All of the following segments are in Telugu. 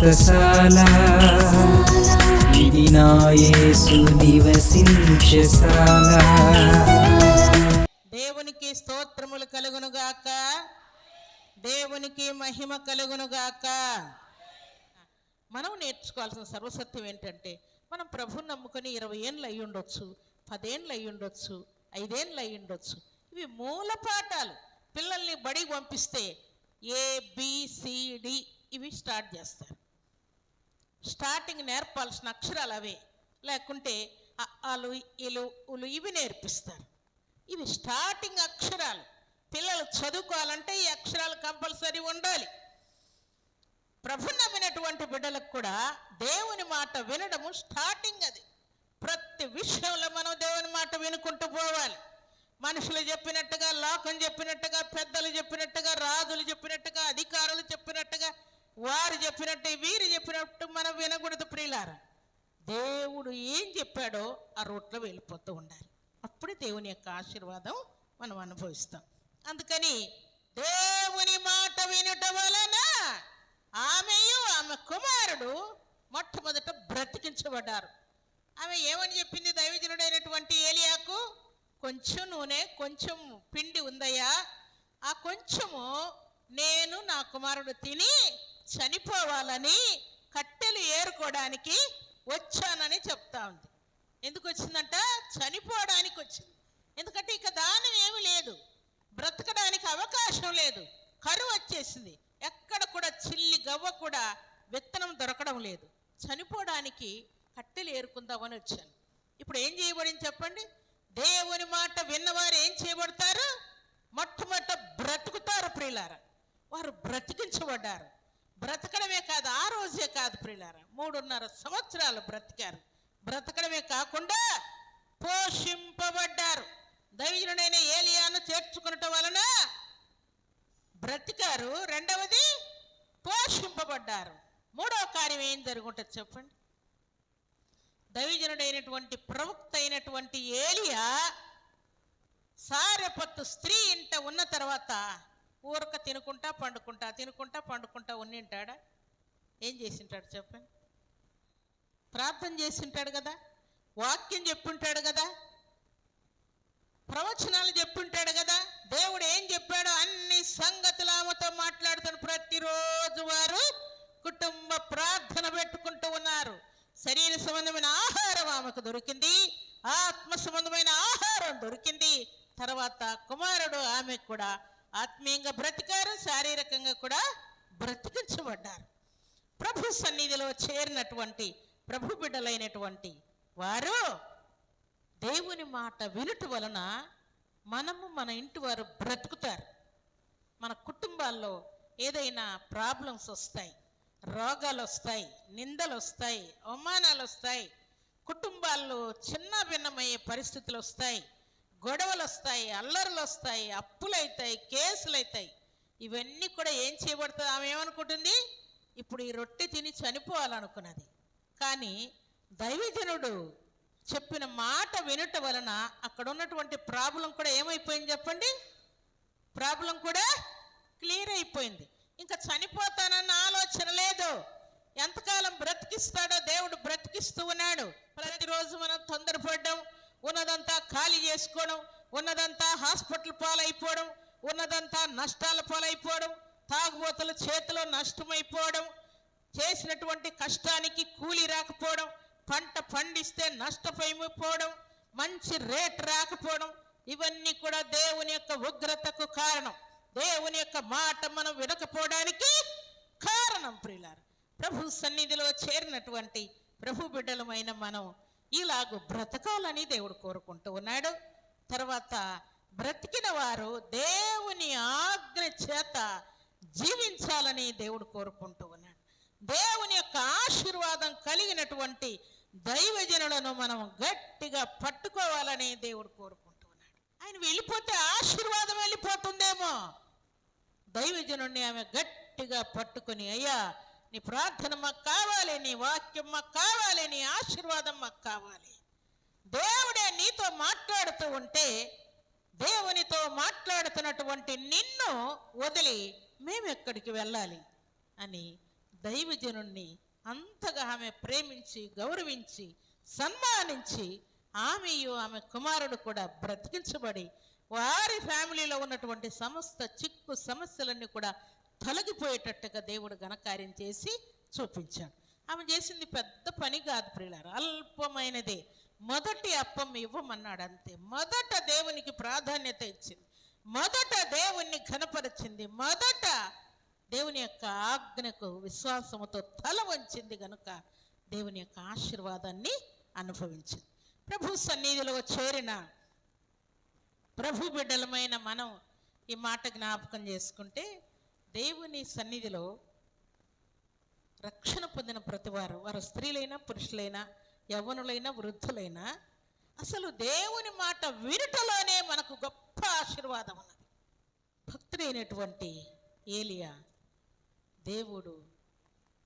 వ్రతశాల ఇది నా యేసు నివసించశాల దేవునికి స్తోత్రములు కలుగునుగాక దేవునికి మహిమ కలుగునుగాక మనం నేర్చుకోవాల్సిన సర్వసత్యం ఏంటంటే మనం ప్రభుని నమ్ముకొని ఇరవై ఏళ్ళు అయి ఉండొచ్చు పదేళ్ళు అయి ఉండొచ్చు ఐదేళ్ళు అయి ఉండొచ్చు. ఇవి మూల పాఠాలు. పిల్లల్ని బడికి పంపిస్తే ఏబిసిడి ఇవి స్టార్ట్ చేస్తారు. స్టార్టింగ్ నేర్పాల్సిన అక్షరాలు అవే. లేకుంటే అలు ఇలు ఉలు ఇవి నేర్పిస్తారు. ఇవి స్టార్టింగ్ అక్షరాలు. పిల్లలు చదువుకోవాలంటే ఈ అక్షరాలు కంపల్సరీ ఉండాలి. ప్రభు నమ్మినటువంటి బిడ్డలకు కూడా దేవుని మాట వినడము స్టార్టింగ్ అది. ప్రతి విషయంలో మనం దేవుని మాట వినుకుంటూ పోవాలి. మనుషులు చెప్పినట్టుగా లోకం చెప్పినట్టుగా పెద్దలు చెప్పినట్టుగా రాజులు చెప్పినట్టుగా అధికారులు చెప్పినట్టుగా వారు చెప్పినట్టు వీరు చెప్పినట్టు మనం వినకూడదు ప్రియులారా. దేవుడు ఏం చెప్పాడో ఆ రూట్లో వెళ్ళిపోతూ ఉండాలి. అప్పుడే దేవుని యొక్క ఆశీర్వాదం మనం అనుభవిస్తాం. అందుకని దేవుని మాట వినుట వలన ఆమెయు ఆమె కుమారుడు మొట్టమొదట బ్రతికించబడ్డారు. ఆమె ఏమని చెప్పింది దైవజనుడైనటువంటి ఏలియాకు? కొంచెం నూనె కొంచెం పిండి ఉందయ్యా. ఆ కొంచెము నేను నా కుమారుడు తిని చనిపోవాలని కట్టెలు ఏరుకోవడానికి వచ్చానని చెప్తా ఉంది. ఎందుకు వచ్చిందంట? చనిపోవడానికి వచ్చింది. ఎందుకంటే ఇక దానం ఏమి లేదు. బ్రతకడానికి అవకాశం లేదు. కరువు వచ్చేసింది. ఎక్కడ కూడా చిల్లి గవ్వ కూడా విత్తనం దొరకడం లేదు. చనిపోవడానికి కట్టెలు ఏరుకుందామని వచ్చాను. ఇప్పుడు ఏం చేయబడింది చెప్పండి? దేవుని మాట విన్నవారు ఏం చేయబడతారు? మొట్టమొదట బ్రతుకుతారు ప్రియులారా. వారు బ్రతికించబడ్డారు. బ్రతకడమే కాదు ఆ రోజే కాదు ప్రియులారా. మూడున్నర సంవత్సరాలు బ్రతికారు. బ్రతకడమే కాకుండా పోషింపబడ్డారు. దైవజనుడైన ఏలియాను చేర్చుకునటం వలన బ్రతికారు. రెండవది పోషింపబడ్డారు. మూడవ కార్యం ఏం జరుగుంటుంది చెప్పండి. దైవజనుడైనటువంటి ప్రవక్త అయినటువంటి ఏలియా సారెపత్తు స్త్రీ ఇంట ఉన్న తర్వాత ఊరక తినుకుంటా పండుకుంటా తినుకుంటా పండుకుంటా ఉన్నింటాడా? ఏం చేసింటాడు చెప్పండి ప్రార్థన చేసింటాడు కదా? వాక్యం చెప్పుంటాడు కదా? ప్రవచనాలు చెప్పుంటాడు కదా? దేవుడు ఏం చెప్పాడో అన్ని సంగతులు ఆమెతో మాట్లాడుతున్న ప్రతిరోజు వారు కుటుంబ ప్రార్థన పెట్టుకుంటూ ఉన్నారు. శరీర సంబంధమైన ఆహారం ఆమెకు దొరికింది. ఆత్మ సంబంధమైన ఆహారం దొరికింది. తర్వాత కుమారుడు ఆమెకు కూడా ఆత్మీయంగా బ్రతికారు శారీరకంగా కూడా బ్రతికించబడ్డారు. ప్రభు సన్నిధిలో చేరినటువంటి ప్రభు బిడ్డలైనటువంటి వారు దేవుని మాట వినుట వలన మనము మన ఇంటి వారు బ్రతుకుతారు. మన కుటుంబాల్లో ఏదైనా ప్రాబ్లమ్స్ వస్తాయి రోగాలు వస్తాయి నిందలు వస్తాయి అవమానాలు వస్తాయి కుటుంబాల్లో చిన్న భిన్నమయ్యే పరిస్థితులు వస్తాయి. గొడవలు వస్తాయి అల్లర్లు వస్తాయి అప్పులు అవుతాయి కేసులు అవుతాయి ఇవన్నీ కూడా ఏం చేయబడుతుంది ఆమె ఏమనుకుంటుంది? ఇప్పుడు ఈ రొట్టె తిని చనిపోవాలనుకున్నది. కానీ దైవజనుడు చెప్పిన మాట వినుట వలన అక్కడ ఉన్నటువంటి ప్రాబ్లం కూడా ఏమైపోయింది చెప్పండి? ప్రాబ్లం కూడా క్లియర్ అయిపోయింది. ఇంకా చనిపోతానన్న ఆలోచన లేదు. ఎంతకాలం బ్రతికిస్తాడో దేవుడు బ్రతికిస్తూ ఉన్నాడు. ప్రతిరోజు మనం తొందరపడడం ఉన్నదంతా ఖాళీ చేసుకోవడం ఉన్నదంతా హాస్పిటల్ పాలైపోవడం ఉన్నదంతా నష్టాల పాలైపోవడం తాగుబోతుల చేతిలో నష్టమైపోవడం చేసినటువంటి కష్టానికి కూలి రాకపోవడం పంట పండిస్తే నష్టపోయిపోవడం మంచి రేట్ రాకపోవడం ఇవన్నీ కూడా దేవుని యొక్క ఉగ్రతకు కారణం. దేవుని యొక్క మాట మనం వినకపోవడానికి కారణం ప్రియులారు. ప్రభు సన్నిధిలో చేరినటువంటి ప్రభు బిడ్డలమైన మనం ఇలాగ బ్రతకాలని దేవుడు కోరుకుంటూ ఉన్నాడు. తర్వాత బ్రతికిన వారు దేవుని ఆజ్ఞ చేత జీవించాలని దేవుడు కోరుకుంటూ ఉన్నాడు. దేవుని యొక్క ఆశీర్వాదం కలిగినటువంటి దైవజనులను మనం గట్టిగా పట్టుకోవాలని దేవుడు కోరుకుంటూ ఉన్నాడు. ఆయన వెళ్ళిపోతే ఆశీర్వాదం వెళ్ళిపోతుందేమో. దైవజనుడిని ఆమె గట్టిగా పట్టుకుని అయ్యా నీ ప్రార్థన మాకు కావాలి నీ వాక్యం మాకు కావాలి నీ ఆశీర్వాదం మాకు కావాలి. దేవుడే నీతో మాట్లాడుతూ ఉంటే దేవునితో మాట్లాడుతున్నటువంటి నిన్ను వదిలి మేము ఎక్కడికి వెళ్ళాలి అని దైవజనుణ్ణి అంతగా ఆమె ప్రేమించి గౌరవించి సన్మానించి ఆమెయు ఆమె కుమారుడు కూడా బ్రతికించబడి వారి ఫ్యామిలీలో ఉన్నటువంటి సమస్త చిక్కు సమస్యలన్నీ కూడా తొలగిపోయేటట్టుగా దేవుడు ఘనకార్యం చేసి చూపించాడు. ఆమె చేసింది పెద్ద పని కాదు ప్రియులారు అల్పమైనదే. మొదటి అప్పం ఇవ్వమన్నాడు అంతే. మొదట దేవునికి ప్రాధాన్యత ఇచ్చింది. మొదట దేవుణ్ణి ఘనపరిచింది. మొదట దేవుని యొక్క ఆజ్ఞకు విశ్వాసముతో తల వంచింది గనుక దేవుని యొక్క ఆశీర్వాదాన్ని అనుభవించింది. ప్రభు సన్నిధిలో చేరిన ప్రభు బిడ్డలమైన మనం ఈ మాట జ్ఞాపకం చేసుకుంటే దేవుని సన్నిధిలో రక్షణ పొందిన ప్రతివారు వారు స్త్రీలైనా పురుషులైనా యవ్వనులైనా వృద్ధులైనా అసలు దేవుని మాట వినుటలోనే మనకు గొప్ప ఆశీర్వాదం ఉన్నది. భక్తుడైనటువంటి ఏలియా దేవుడు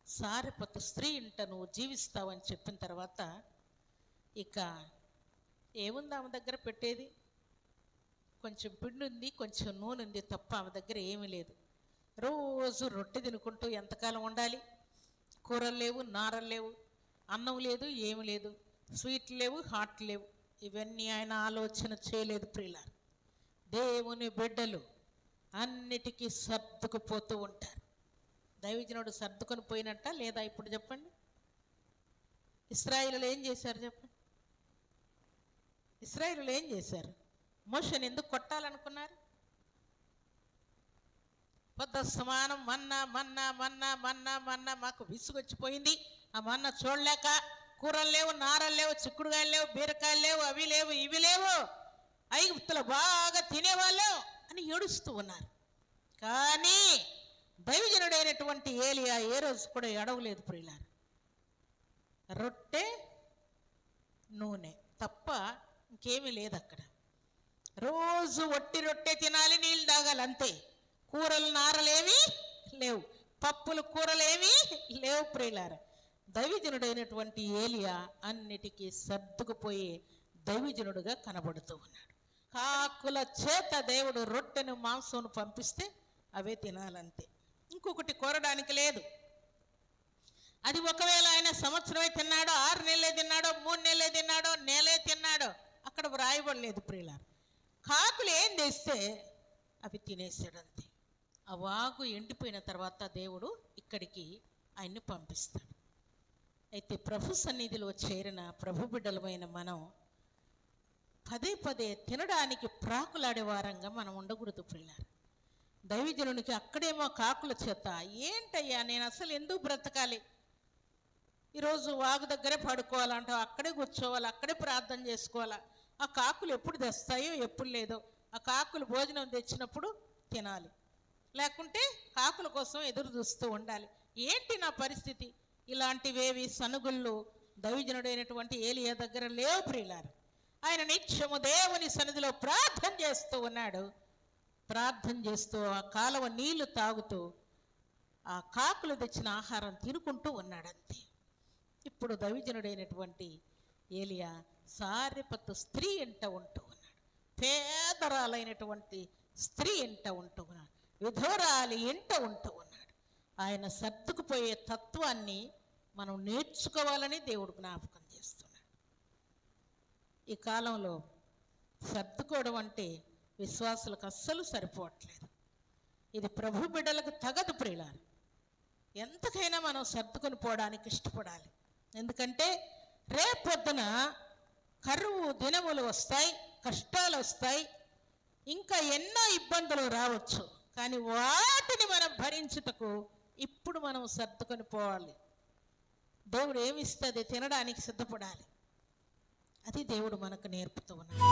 సారిపత్తు స్త్రీ ఇంట నువ్వు జీవిస్తావని చెప్పిన తర్వాత ఇక ఏముంది ఆమె దగ్గర పెట్టేది? కొంచెం పిండి ఉంది కొంచెం నూనె ఉంది తప్ప ఆమె దగ్గర ఏమీ లేదు. రోజు రొట్టె తినుకుంటూ ఎంతకాలం ఉండాలి? కూరలు లేవు నారలు లేవు అన్నం లేదు ఏమి లేదు. స్వీట్లు లేవు హాట్ లేవు. ఇవన్నీ ఆయన ఆలోచన చేయలేదు ప్రియులారు. దేవుని బిడ్డలు అన్నిటికీ సర్దుకుపోతూ ఉంటారు. దైవజనుడు సర్దుకొని పోయినట్ట లేదా ఇప్పుడు చెప్పండి? ఇస్రాయిలు ఏం చేశారు చెప్పండి? ఇస్రాయిలు ఏం చేశారు? మోషన్ ఎందుకు కొట్టాలనుకున్నారు? పొద్దు సమానం మన్నా మన్నా మన్నా మన్న మన్న మాకు విసుగొచ్చిపోయింది. ఆ మన్న చూడలేక కూరలు లేవు నారలు లేవు చిక్కుడుగాయలు లేవు బీరకాయలు లేవు అవి లేవు ఇవి లేవు. ఐగుప్తులు బాగా తినేవాళ్ళు అని ఏడుస్తూ ఉన్నారు. కానీ దైవజనుడైనటువంటి ఏలియా ఏ రోజు కూడా ఎడవలేదు ప్రియులారు. రొట్టె నూనె తప్ప ఇంకేమీ లేదు అక్కడ రోజు వట్టి రొట్టె తినాలి నీళ్ళు తాగాలి అంతే. కూరలు నారలేవి లేవు. పప్పులు కూరలేవి లేవు ప్రియులార. దైవజనుడైనటువంటి ఏలియా అన్నిటికీ సర్దుకుపోయే దైవజనుడుగా కనబడుతూ ఉన్నాడు. కాకుల చేత దేవుడు రొట్టెను మాంసంను పంపిస్తే అవే తినాలంతే. ఇంకొకటి కోరడానికి లేదు. అది ఒకవేళ ఆయన సంవత్సరమే తిన్నాడో ఆరు నెలలే తిన్నాడో మూడు నెలలే తిన్నాడో నెలే తిన్నాడో అక్కడ వ్రాయబడలేదు ప్రియులారు. కాకులు ఏం చేస్తే అవి తినేసాడు అంతే ఆ వాగు ఎండిపోయిన తర్వాత దేవుడు ఇక్కడికి ఆయన్ని పంపిస్తాడు. అయితే ప్రభు సన్నిధిలో చేరిన ప్రభు బిడ్డలమైన మనం పదే పదే తినడానికి ప్రాకులాడే వారంగా మనం ఉండకూడదు పిల్లారు దైవజనునికి అక్కడేమో కాకుల చేత ఏంటయ్యా నేను అసలు ఎందుకు బ్రతకాలి? ఈరోజు వాగు దగ్గరే పడుకోవాలంటావు అక్కడే కూర్చోవాలి అక్కడే ప్రార్థన చేసుకోవాలా? ఆ కాకులు ఎప్పుడు తెస్తాయో ఎప్పుడు లేదో ఆ కాకులు భోజనం తెచ్చినప్పుడు తినాలి. లేకుంటే కాకుల కోసం ఎదురు చూస్తూ ఉండాలి. ఏంటి నా పరిస్థితి? ఇలాంటివేవి సనుగుళ్ళు దైవజనుడైనటువంటి ఏలియా దగ్గర లేవు ప్రియులారు. ఆయన నిత్యము దేవుని సన్నిధిలో ప్రార్థన చేస్తూ ఉన్నాడు. ప్రార్థన చేస్తూ ఆ కాలువ నీళ్ళు తాగుతూ ఆ కాకులు తెచ్చిన ఆహారం తినుకుంటూ ఉన్నాడంతే. ఇప్పుడు దైవజనుడైనటువంటి ఏలియా సారెపత్తు స్త్రీ ఎంట ఉంటూ ఉన్నాడు. పేదరాలైనటువంటి స్త్రీ ఎంట ఉంటూ ఉన్నాడు. విధోరాలి ఇంట ఉంటూ ఉన్నాడు. ఆయన సర్దుకుపోయే తత్వాన్ని మనం నేర్చుకోవాలని దేవుడు జ్ఞాపకం చేస్తున్నాడు. ఈ కాలంలో సర్దుకోవడం అంటే విశ్వాసులకు అస్సలు సరిపోవట్లేదు. ఇది ప్రభు బిడ్డలకు తగదు ప్రియులారు. ఎంతకైనా మనం సర్దుకొని పోవడానికి ఇష్టపడాలి. ఎందుకంటే రేపొద్దున కరువు దినములు వస్తాయి కష్టాలు వస్తాయి ఇంకా ఎన్నో ఇబ్బందులు రావచ్చు. కానీ వాటిని మనం భరించుటకు ఇప్పుడు మనం సర్దుకొని పోవాలి. దేవుడు ఏమిస్తుంది? తినడానికి సిద్ధపడాలి. అది దేవుడు మనకు నేర్పుతూ ఉన్నాడు.